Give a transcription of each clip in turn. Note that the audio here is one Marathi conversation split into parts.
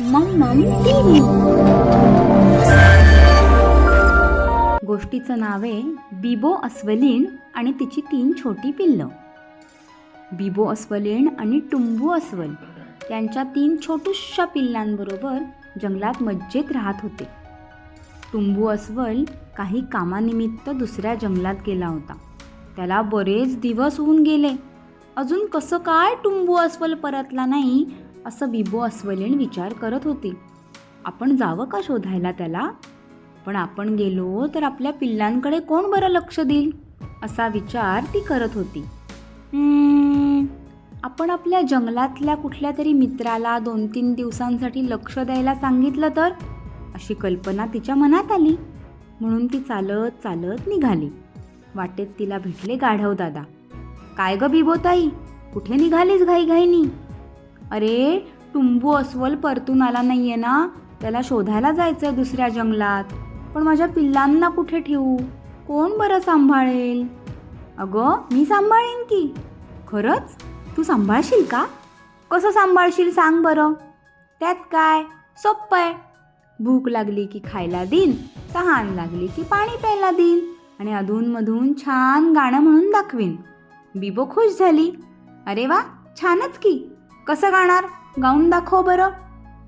मम्मम टीव्ही गोष्टीचं नाव आहे बिबो अस्वलीण आणि तिची तीन छोटी पिल्लं. बिबो अस्वलीण आणि टुंबू अस्वल त्यांच्या तीन छोटूशा पिल्लांबरोबर जंगलात मज्जेत राहत होते. टुंबू अस्वल काही कामानिमित्त दुसऱ्या जंगलात गेला होता. त्याला बरेच दिवस होऊन गेले. अजून कसं काय टुंबू अस्वल परतला नाही? असं बिबो अस्वलीन विचार करत होती. आपण जावं का शोधायला त्याला? पण आपण गेलो तर आपल्या पिल्लांकडे कोण बरं लक्ष देईल? असा विचार ती करत होती. आपण आपल्या जंगलातल्या कुठल्या तरी मित्राला दोन तीन दिवसांसाठी लक्ष द्यायला सांगितलं तर? अशी कल्पना तिच्या मनात आली. म्हणून ती चालत चालत निघाली. वाटेत तिला भेटले गाढव दादा. काय ग बिबोताई? कुठे निघालीस घाईघाईनी? अरे टुंबू अस्वल परतून आला नाहीये ना? त्याला शोधायला जायचं आहे दुसऱ्या जंगलात. पण माझ्या पिल्लांना कुठे ठेवू? कोण बरं सांभाळेल? अगं मी सांभाळेन की. खरंच? तू सांभाळशील का? कसं सांभाळशील सांग बरं. त्यात काय? सोप्पं आहे. भूक लागली की खायला देईन तहान लागली की पाणी प्यायला देईन आणि अधूनमधून छान गाणं म्हणून दाखवीन. बिबो खुश झाली. अरे वा छानच की. कसं गाणार? गाऊन दाखव बरं.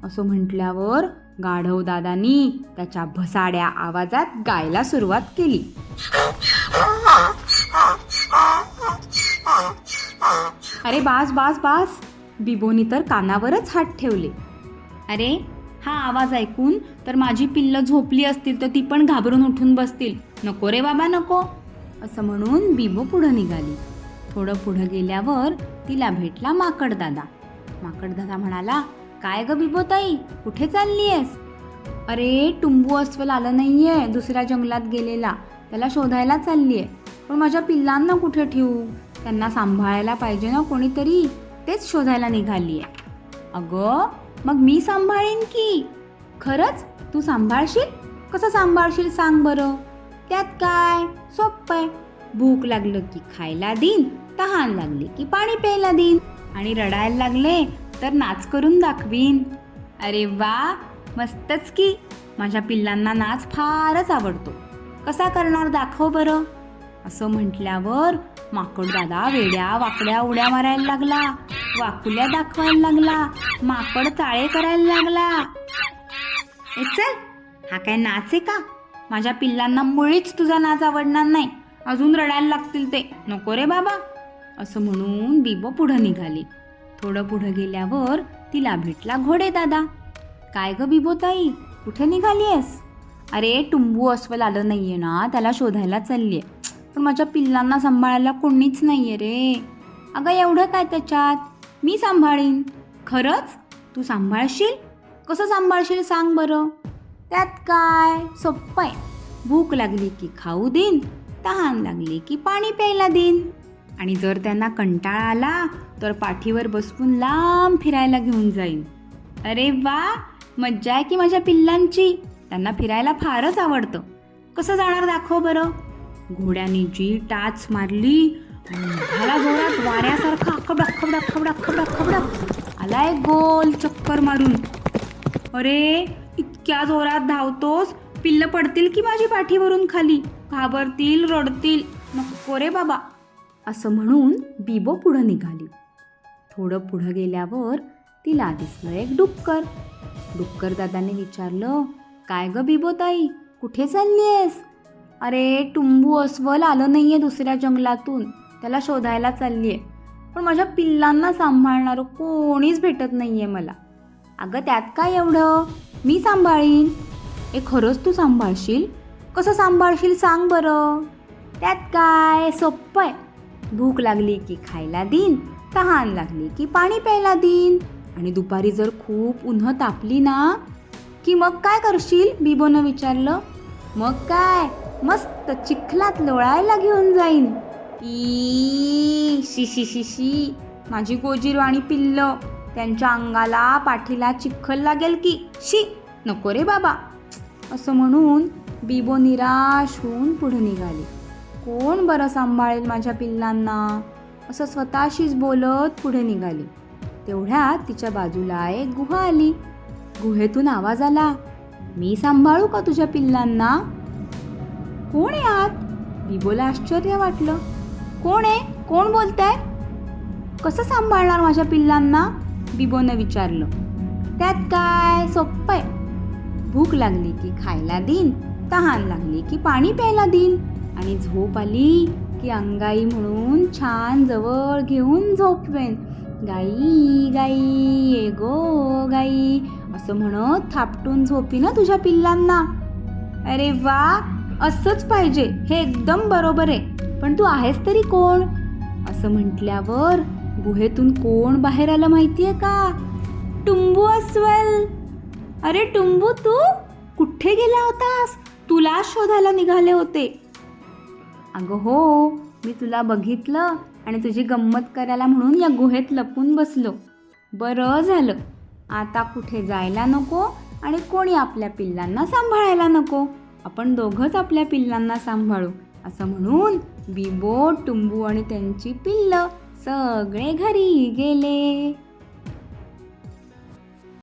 असं म्हटल्यावर गाढव दादानी त्याच्या भसाड्या आवाजात गायला सुरुवात केली. अरे बास बास बास. बिबोनी तर कानावरच हात ठेवले. अरे हा आवाज ऐकून तर माझी पिल्लं झोपली असतील तर ती पण घाबरून उठून बसतील. नको रे बाबा नको. असं म्हणून बिबो पुढं निघाली. थोडं पुढं गेल्यावर तिला भेटला माकड दादा म्हणाला काय ग बिबोताई कुठे चालली आहेस अरे टुंबू अस्वल आलं नाहीये दुसऱ्या जंगलात गेलेला. त्याला शोधायला चालली आहे पण माझ्या पिल्लांना कुठे ठेवू? त्यांना सांभाळायला पाहिजे ना कोणीतरी तेच शोधायला निघाली आहे अगं मग मी सांभाळेन की? खरंच? तू सांभाळशील? कसं सांभाळशील सांग बरं. त्यात काय? सोप्पं आहे. भूक लागलं की खायला देईन तहान लागली की पाणी प्यायला देईन आणि रडायला लागले तर नाच करून दाखवीन. अरे वा मस्तच की. माझ्या पिल्लांना नाच फारच आवडतो. कसा करणार दाखव बरं. असं म्हटल्यावर माकड दादा वेड्या वाकड्या उड्या मारायला लागला. वाकुल्या दाखवायला लागला. माकड चाळे करायला लागला. ए चल हा काय नाच आहे का? माझ्या पिल्लांना मुळीच तुझा नाच आवडणार नाही. अजून रडायला लागतील ते. नको रे बाबा. असं म्हणून बिबो पुढं निघाली. थोडं पुढं गेल्यावर तिला भेटला घोडे दादा. काय ग बिबोताई कुठे निघाली आहेस? अरे टुंबू अस्वल आलं आहे ना त्याला शोधायला चालली आहे पण माझ्या पिल्लांना सांभाळायला कोणीच नाही आहे रे. अगं एवढं काय त्याच्यात? मी सांभाळीन. खरंच? तू सांभाळशील? कसं सांभाळशील सांग बरं. त्यात काय? सोप्पं आहे. भूक लागली की खाऊ देईन तहान लागली की पाणी प्यायला देईन. आणि जर त्यांना कंटाळा आला तर पाठीवर बसवून लांब फिरायला घेऊन जाईन. अरे वा! मज्जा आहे की माझ्या पिल्लांची? त्यांना फिरायला फारच आवडतं. कसं जाणार दाखव बरं. घोड्याने जी टाच मारली झाला जोरात वाऱ्यासारखा खबडक खबडक खबडक खबडक खबडक आलाय गोल चक्कर मारून. अरे इतक्या जोरात धावतोस? पिल्लं पडतील की माझी पाठीवरून खाली? घाबरतील रडतील? नको रे बाबा. असं म्हणून बिबो पुढं निघाली. थोडं पुढं गेल्यावर तिला दिसलं एक डुक्कर. डुक्कर दादाने विचारलं काय ग बिबोताई कुठे चालली आहेस अरे टुंबू अस्वल आलं नाहीये दुसऱ्या जंगलातून. त्याला शोधायला चालली आहे पण माझ्या पिल्लांना सांभाळणारं कोणीच भेटत नाहीये मला. अगं त्यात काय एवढं? मी सांभाळीन. हे खरंच तू सांभाळशील? कसं सांभाळशील सांग बरं. त्यात काय? सोपं आहे. भूक लागली की खायला देईन तहान लागली की पाणी प्यायला देईन आणि दुपारी जर खूप उन्ह तापली ना की मग काय करशील? बिबोनं विचारलं. मग काय? मस्त चिखलात लोळायला घेऊन जाईन. ई शि शि शी. माझी गोजीरवाणी पिल्ल त्यांच्या अंगाला पाठीला चिखल लागेल की. शी नको रे बाबा. असं म्हणून बिबो निराश होऊन पुढे निघाली. कोण बरं सांभाळेल माझ्या पिल्लांना? असं स्वतःशीच बोलत पुढे निघाली. तेवढ्यात तिच्या बाजूला एक गुहा आली. गुहेतून आवाज आला मी सांभाळू का तुझ्या पिल्लांना? कोण आहे आत? बिबोला आश्चर्य वाटलं. कोण आहे? कोण बोलताय? कसं सांभाळणार माझ्या पिल्लांना? बिबोनं विचारलं. त्यात काय सोप्पं आहे? भूक लागली की खायला देईन तहान लागली की पाणी प्यायला देईन आणि झोप आली की अंगाई म्हणून छान जवळ घेऊन झोपवेन. गाई गाई ये गो गाई असं म्हणत थापटून झोपी ना तुझ्या पिल्लांना. अरे वा असंच पाहिजे हे एकदम बरोबर आहे. पण तू आहेस तरी कोण? असं म्हटल्यावर गुहेतून कोण बाहेर आलं माहितीये का? टुंबू अस्वल. अरे टुंबू तू कुठे गेला होतास? तुला शोधायला निघाले होते. अगं हो मी तुला बघितलं आणि तुझी गंमत करायला म्हणून या गुहेत लपून बसलो. बरं झालं. आता कुठे जायला नको आणि कोणी आपल्या पिल्लांना सांभाळायला नको. आपण दोघंच आपल्या पिल्लांना सांभाळू. असं म्हणून बिबो टुंबू आणि त्यांची पिल्लं सगळे घरी गेले.